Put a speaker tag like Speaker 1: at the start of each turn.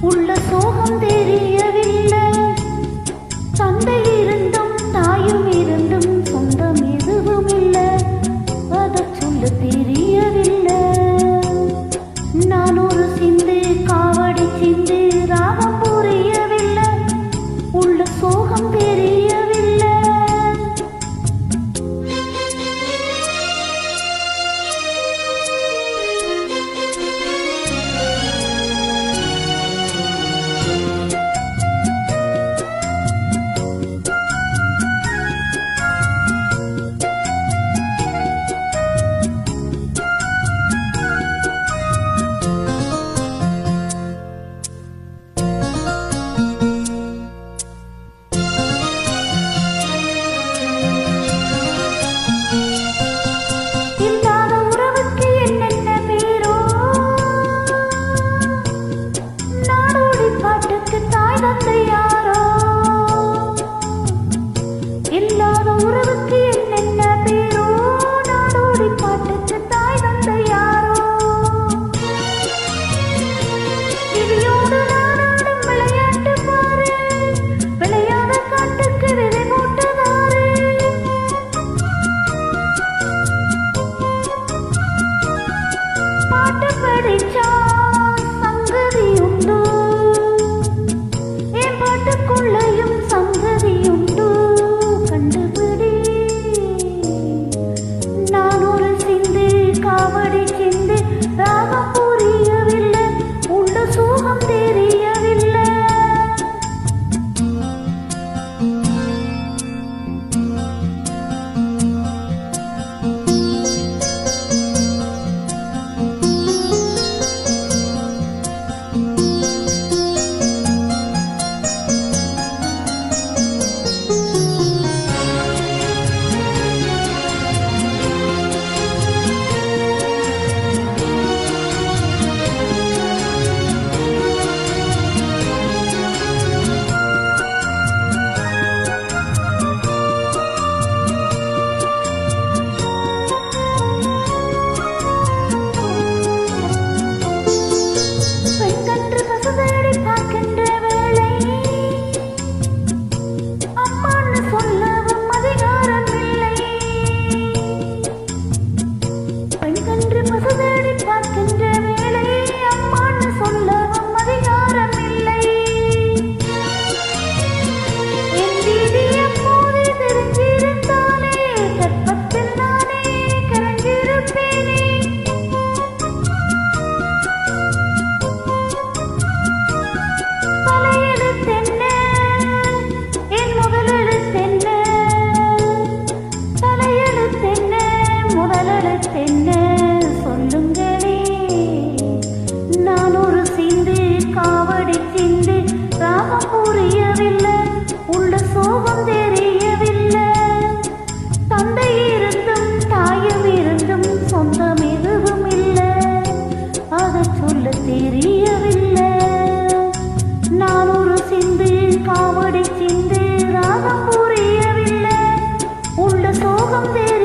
Speaker 1: உள்ள சோகம் தெரியவில்லை. தந்தை இருந்தும் தாயும் இருந்தும் சொந்தம் எதுவும் இல்லை அதை சொல்ல தெரியவில்லை. நான் ஒரு சோகம் தே